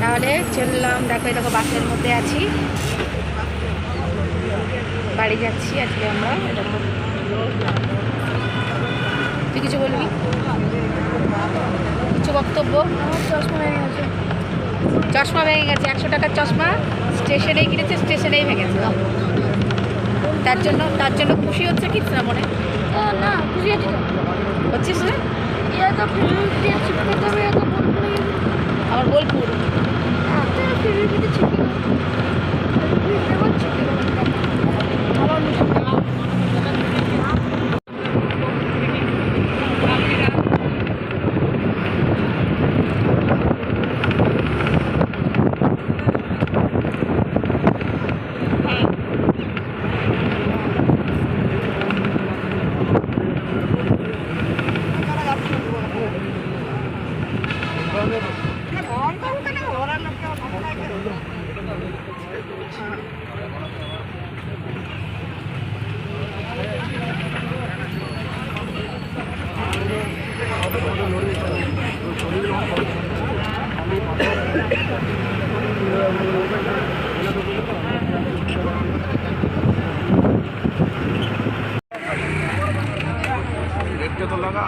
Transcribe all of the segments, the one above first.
তাহলে চললাম দেখো দেখো বাসের মধ্যে আছি। বাড়ি যাচ্ছি আজকে আমরা তুই কিছু বলবি? কিছু বক্তব্য? চশমা হয়ে গেছে। চশমা ভেঙে গেছে একশো টাকার চশমা স্টেশনেই কিনেছে স্টেশনেই ভেঙেছে তার জন্য তার জন্য খুশি হচ্ছে কি না মনে? না খুশি হচ্ছিস না? এটা তো চিপকে দেবে এটা বলব আমার বোলপুর হ্যাঁ ফিল্ম দিয়ে চিপকে দেবো देखते तो लगा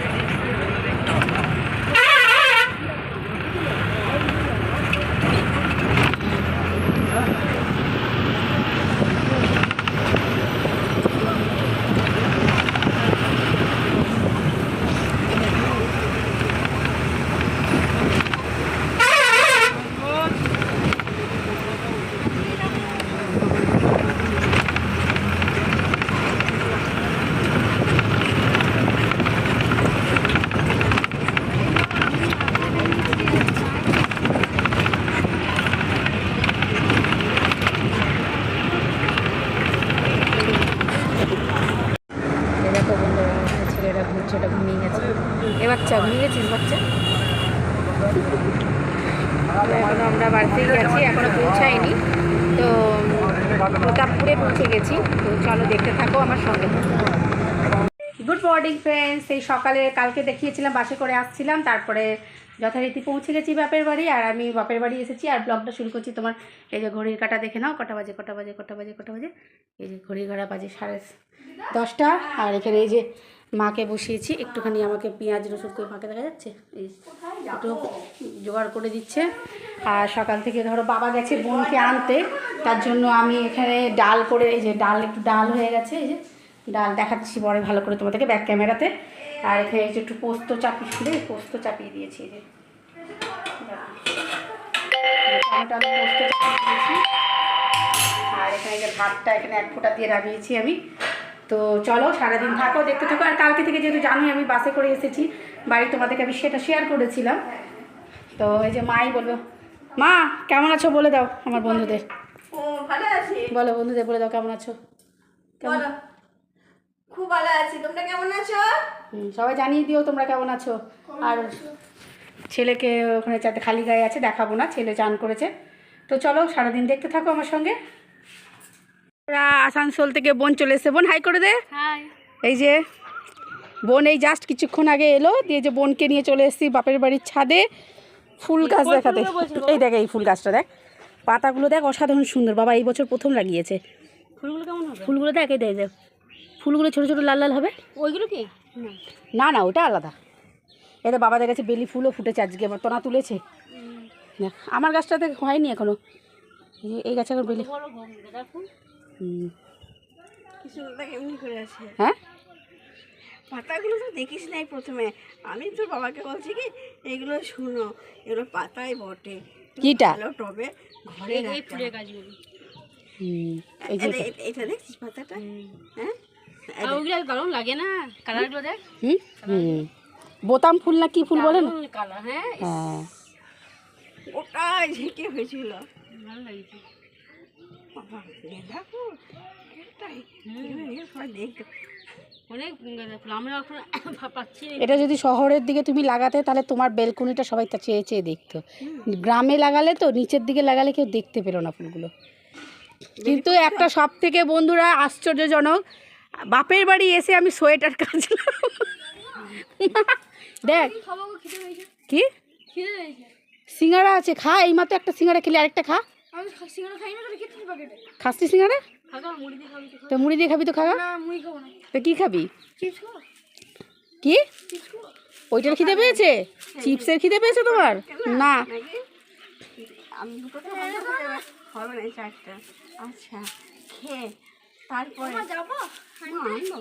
এই দেখো বন্ধুরা আমার ছেলেরা ঘুরছে ওটা ঘুমিয়ে গেছে এ বাচ্চা ঘুমিয়ে গেছিস বাচ্চা তো এখনও আমরা বাড়িতেই গেছি এখনও পৌঁছাইনি। তো প্রতাপপুরে পৌঁছে গেছি। তো চলো দেখতে থাকো আমার সঙ্গে। গুড মর্নিং ফ্রেন্ডস এই সকালে কালকে দেখিয়েছিলাম, বাসে করে আসছিলাম, তারপরে যথারীতি পৌঁছে গেছি বাপের বাড়ি, আর আমি বাপের বাড়ি এসেছি, আর ব্লগটা শুরু করছি তোমার, এই যে ঘড়ির কাটা দেখে নাও, কটা বাজে কটা বাজে কটা বাজে কটা বাজে, এই যে ঘড়ির কাটা বাজে সাড়ে দশটা, আর এখানে এই যে মাকে বসিয়েছি, একটুখানি আমাকে পেঁয়াজ, রসুন করে মাকে দেখা যাচ্ছে? এই একটু জোগাড় করে দিচ্ছে। আর সকাল থেকে ধরো বাবা গেছে বোনকে আনতে, তার জন্য আমি এখানে ডাল করে, এই যে ডাল, একটু ডাল হয়ে গেছে, এই যে ডাল দেখাচ্ছি পরে ভালো করে তোমাদেরকে ব্যাক ক্যামেরাতে আর এখানে যে একটু পোস্ত চাপিয়ে পোস্ত চাপিয়ে দিয়েছি যে। আর এখানে যে ভাতটা এখানে এক ফোঁটা দিয়ে রাখিয়েছি আমি। তো চলো সারাদিন থাকো দেখতে থাকো। আর কালকে থেকে যেহেতু জানোই আমি বাসে করে এসেছি বাড়ি তোমাদেরকে আমি সেটা শেয়ার করেছিলাম। তো এই যে মাই বলব মা কেমন আছো? বলে দাও আমার বন্ধুদের। ও ভালো আছি। বলো বন্ধুদের বলে দাও কেমন আছো? কেমন? বলো খুব ভালো আছি। তোমরা কেমন আছো? সবাই জানিয়ে দিও তোমরা কেমন আছো। আর ছেলেকে ওখানে চারটে খালি গায়ে আছে দেখাবো না ছেলে চান করেছে। তো চলো সারাদিন দেখতে থাকো আমার সঙ্গে। আসানসোল থেকে বোন চলে এসে বোন হাই করে দে। এই যে বোন এই জাস্ট কিছুক্ষণ আগে এলো দিয়ে যে বোনকে নিয়ে চলে এসেছি বাপের বাড়ির ছাদে। ফুল গাছ দেখাতে। এই দেখ এই ফুল গাছটা দেখ। পাতাগুলো দেখ অসাধারণ সুন্দর। বাবা এই বছর প্রথম লাগিয়েছে। ফুলগুলো কেমন হবে? ফুলগুলো দেখ এই দেখ দেখ। ফুলগুলো ছোটো ছোটো লাল লাল হবে। ওইগুলো কি? না না ওটা আলাদা। এটা বাবাদের কাছে বেলি ফুলও ফুটেছে আজকে আমার তোনা তুলেছে। দেখ, আমার গাছটাতে হয়নি এখনও। এই যে এই গাছে এখন বেলি হ্যাঁ? পাতাগুলো তো দেখিস নাই প্রথমে। আমি তোর বাবাকে বলছি কি এগুলো শুনো এগুলো পাতাই বটে। কিটা? ভালো টবে ঘরে এই ফুলের গাছগুলো। এটা- দেখছিস পাতাটা? হ্যাঁ? আর ওগুলো দারুণ লাগে না? কালারগুলো দেখ। হুম? হুম। বোতাম ফুল না কি ফুল বলে কালার হ্যাঁ? হ্যাঁ। ওটা ঝেঁকে হয়েছিল। ভালো লাগছে। এটা যদি শহরের দিকে তুমি লাগাতে তাহলে তোমার বেলকুনিটা সবাই তা চেয়ে চেয়ে দেখতো। গ্রামে লাগালে তো নিচের দিকে লাগালে কেউ দেখতে পেল না ফুলগুলো। কিন্তু একটা সব থেকে বন্ধুরা আশ্চর্যজনক বাপের বাড়ি এসে আমি সোয়েটার কাচলাম। দেখ। কি? সিঙ্গারা আছে খা এইমাত্র একটা সিঙ্গারা খেলে আরেকটা খা। খাসনি সিঙ্গারা মুড়ি দিয়ে খাবি তো মুড়ি দিয়ে খাবি তো না তো কি খাবি? কি? ওইটার খিদে পেয়েছে? চিপসের খিদে পেয়েছে তোমার? না। নাকি আমি দুটো তো বন্ধ করে দেবো। হবে না চারটা। আচ্ছা খেয়ে তারপরে? যাব?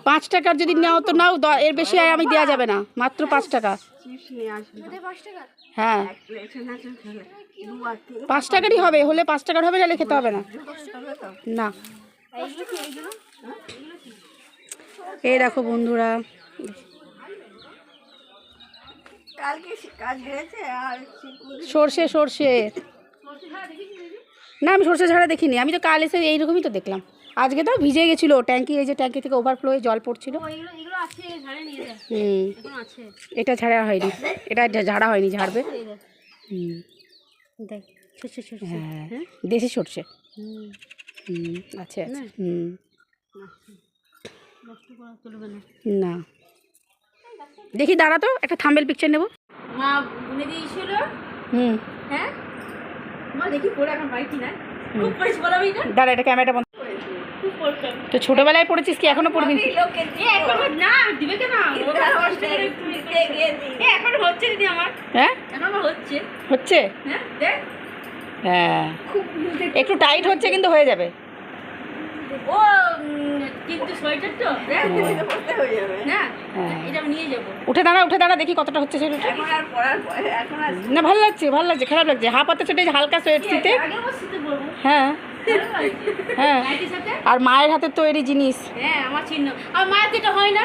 পাঁচ টাকার যদি নাও তো নাও দ- এর বেশি আর আমি দেওয়া যাবে না। মাত্র পাঁচ টাকা। চিপস নিয়ে আসব। পাঁচ টাকা? হ্যাঁ। পাঁচ টাকারই হবে হলে পাঁচ টাকার হবে নাহলে খেতে হবে না। না। এইগুলো কি এইগুলো এই দেখো বন্ধুরা সর্ষে সর্ষে। না আমি সর্ষে ঝাড়া দেখিনি আমি তো কাল এসে এইরকমই তো দেখলাম। আজকে তো ভিজে গেছিল ট্যাঙ্কি এই যে ট্যাঙ্কি থেকে ওভারফ্লো হয়ে জল পড়ছিল। হুম। এটা ছাড়া হয়নি এটা ঝাড়া হয়নি ঝাড়বে। হুম। হ্যাঁ। দেশি সর্ষে। হুম। না? হুম। না। দেখি দাঁড়াতো একটা থাম্বেল পিকচার নেব। মা বুনে দিয়েছিল। হুম। হ্যাঁ? মা দেখি পরে এখন বাড়ি কিনা দাঁড়া এটা ক্যামেরাটা বন্ধ। করে তো ছোটবেলায় পড়েছিস কি? এখনও পড়বি? হচ্ছে হ্যাঁ? হ্যাঁ একটু টাইট হচ্ছে কিন্তু হয়ে যাবে। হয়ে উঠে দাঁড়া উঠে দাঁড়া দেখি কতটা হচ্ছে আর না ভালো লাগছে ভালো লাগছে খারাপ লাগছে। হাফ হাতে ছোটে হালকা সোয়েট শীতে। হ্যাঁ। হ্যাঁ। আর মায়ের হাতের তৈরি জিনিস। হ্যাঁ আমার চিহ্ন আর মায়ের তো হয় না।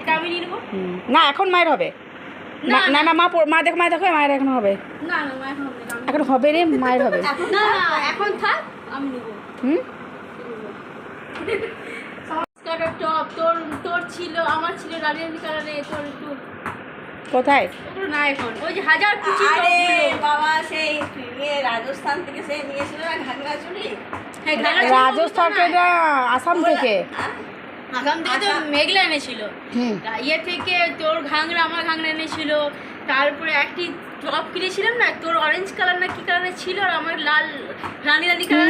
এটা আমি নিয়ে নেব। না এখন মায়ের হবে। না না মা মা দেখো মা দেখো মায়ের এখন হবে। না এখন হবে এখন হবে রে মায়ের হবে। না না এখন থাক আমি নেব। হুম? টপ তোর তোর ছিল আমার ছিল রানী কালারে তোর একটু কোথায়? না এখন। ওই যে হাজার কুচি আরে বাবা সেই রাজস্থান থেকে সে নিয়েছিল না ঘাগরা চুলি হ্যাঁ রাজস্থান থেকে আসাম থেকে? হ্যাঁ? আসাম থেকে তো মেঘলা এনেছিল। ইয়ে থেকে তোর ঘাংরা আমার ঘাংরা এনেছিল। তারপরে একটি টপ কিনেছিলাম না তোর অরেঞ্জ কালার না কি কালারের ছিল আর আমার লাল রানী রানী কালার।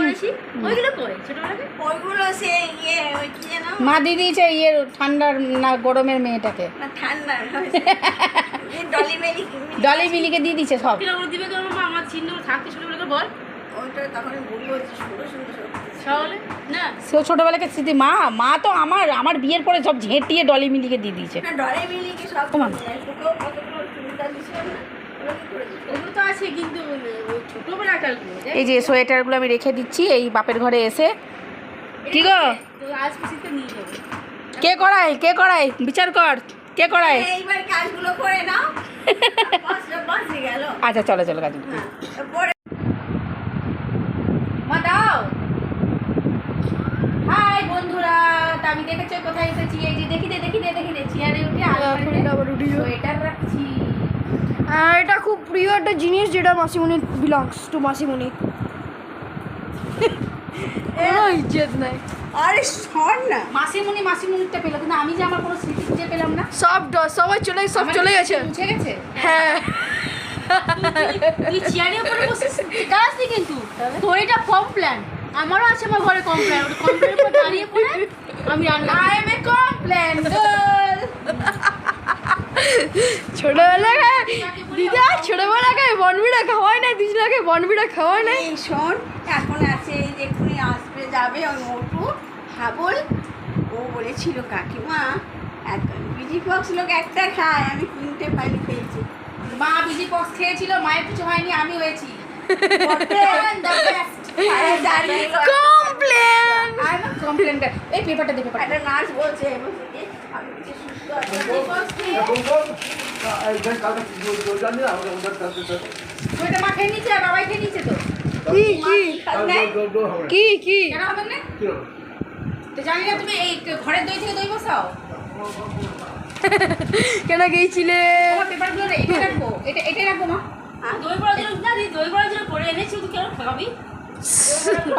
করেছি ওইগুলো করে ছোটবেলাতে? ওইগুলো সে ইয়ে ওই কি যেন? মা দিয়ে দিয়েছে ইয়ে ঠান্ডার না গরমের মেয়েটাকে। না ঠান্ডা ডলি মেলি ডলি মিলিকে দিয়ে দিচ্ছে সব। কীরকম দিবে তোর মা আমার চিহ্ন থাকতে ছোটবেলাকে বল। ওইটা তখন বলব সুন্দর সুন্দর না। সে ছোটবেলাকে স্মৃতি মা মা তো আমার আমার বিয়ের পরে সব ঝেঁটিয়ে ডলি মিলিকে দিয়ে দিয়েছে। না ডলে মিলি এই যে সোয়েটারগুলো আমি রেখে দিচ্ছি এই বাপের ঘরে এসে। কি গো? কে করাই কে করাই বিচার কর। কে করাই এইবার কাজগুলো করে নাও। আচ্ছা চলো চলো কাজ হ্যাঁ মা দাও। হাই বন্ধুরা। তা আমি দেখেছ কোথায় এসেছি এই যে দেখি দে দেখি দে দেখি দে চেয়ারে উঠে সোয়েটার রাখছি। আর এটা খুব প্রিয় একটা জিনিস যেটা মাসিমণি বিলংস টু মাসিমণি। ইজ্জত নাই। আরে শোন না। মাসিমুনি মাসিমুনিটা পেল কিন্তু আমি যে আমার কোনো স্মৃতি খুঁজে পেলাম না। সব ড- সবাই চলে সব চলে গেছে। মুছে গেছে? হ্যাঁ। তুই চেয়ারের উপরে বসে দাঁড়াসনি কিন্তু। তোর এটা কমপ্ল্যান আমারও আছে আমার ঘরে কমপ্ল্যান ওটা কমপ্ল্যানের উপর দাঁড়িয়ে পড়ে। আমি I am a complain girl ছোটবেলায় দিদা ছোটবেলায় বনবিড়া খাওয়াই নাই? দিদিলাকে বনবিড়া খাওয়াই নাই? এই শোন এখন আছে এই যে এক্ষুনি আসবে যাবে ওই মোটু। হাবল ও বলেছিল কাকিমা বিজি পক্স লোক একটা খায় আমি তিনটে ফাইল খেয়েছি। মা বিজি পক্স খেয়েছিল মায়ের কিছু হয়নি আমি হয়েছি আরে দাঁড়িয়ে কমপ্লেন আই এই পেপারটা দে পেপারটা একটা নার্স বলছে বলছে যে, আমি কিছু সুস্থ আছি। ওইটা মা খেয়ে নিচ্ছে আর বাবাই খেয়ে নিচ্ছে তো। কি কি কি? কি? কেন হবে না? তো জানি না তুমি এই ঘরের দই থেকে দই বসাও। কেন আমার পেপারগুলো এটা রাখব এটা রাখব মা। দই বড়ার জন্য দই জন্য করে এনেছি তুই কেন খাবি?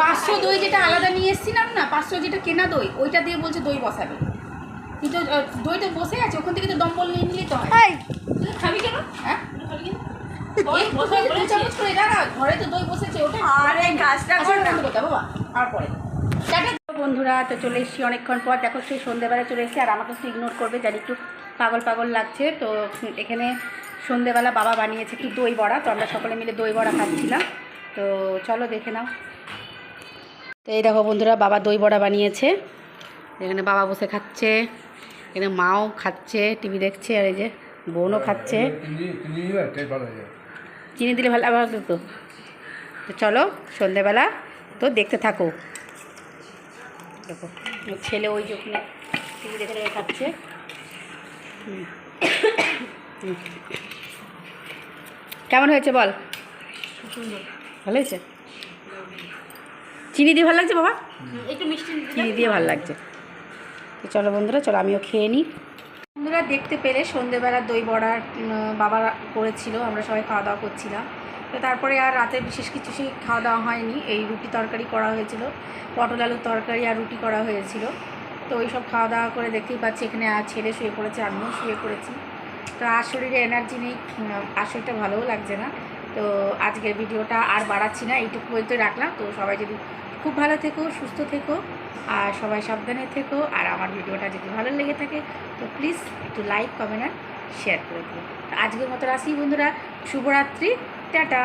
পাঁচশো দই যেটা আলাদা নিয়ে এসেছিলাম না পাঁচশো যেটা কেনা দই ওইটা দিয়ে বলছে দই বসাবে। কিন্তু দই তো বসে আছে ওখান থেকে তো দম্বল নিয়ে নিলেই তো হয়। খাবি কেন? হ্যাঁ? ঘরে তো দই বসেছে ওটা আরে গাছটা আচ্ছা, হবে বাবা আর পরে। টাটা। বন্ধুরা তো চলে এসেছি অনেকক্ষণ পর। দেখো সেই সন্ধেবেলা চলে এসেছি আর আমাকে একটু ইগনোর করবে জানি একটু পাগল পাগল লাগছে। তো এখানে সন্ধেবেলা বাবা বানিয়েছে একটু দই বড়া তো আমরা সকলে মিলে দই বড়া খাচ্ছিলাম। তো চলো দেখে নাও। তো এই দেখো বন্ধুরা, বাবা দই বড়া বানিয়েছে। এখানে বাবা বসে খাচ্ছে, এখানে মাও খাচ্ছে, টিভি দেখছে, আর এই যে বোনও খাচ্ছে। চিনি দিলে ভালো আবার তো। তো চলো, সন্ধেবেলা তো দেখতে থাকো। দেখো ছেলে ওই যে টিভি দেখে দেখে খাচ্ছে। কেমন হয়েছে বল? ভালো হয়েছে? চিনি দিয়ে ভালো লাগছে বাবা? একটু মিষ্টি চিনি দিয়ে ভালো লাগছে। তো চলো বন্ধুরা চলো আমিও খেয়ে নিই। বন্ধুরা দেখতে পেলে সন্ধেবেলা দই বড়া বাবা করেছিল আমরা সবাই খাওয়া দাওয়া করছিলাম। তো তারপরে আর রাতে বিশেষ কিছু সেই খাওয়া দাওয়া হয়নি। এই রুটি তরকারি করা হয়েছিল পটল আলুর তরকারি আর রুটি করা হয়েছিল। তো ওই সব খাওয়া দাওয়া করে দেখতেই পাচ্ছি এখানে আর ছেলে শুয়ে পড়েছে আমিও শুয়ে পড়েছি। তো আর শরীরে এনার্জি নেই আর শরীরটা ভালোও লাগছে না। তো আজকের ভিডিওটা আর বাড়াচ্ছি না, এইটুকু বলতে রাখলাম। তো সবাই যদি খুব ভালো থেকো, সুস্থ থেকো, আর সবাই সাবধানে থেকো, আর আমার ভিডিওটা যদি ভালো লেগে থাকে, তো প্লিজ একটু লাইক কমেন্ট আর শেয়ার করে দিও। আজকের মতো আসি বন্ধুরা। শুভরাত্রি। টাটা!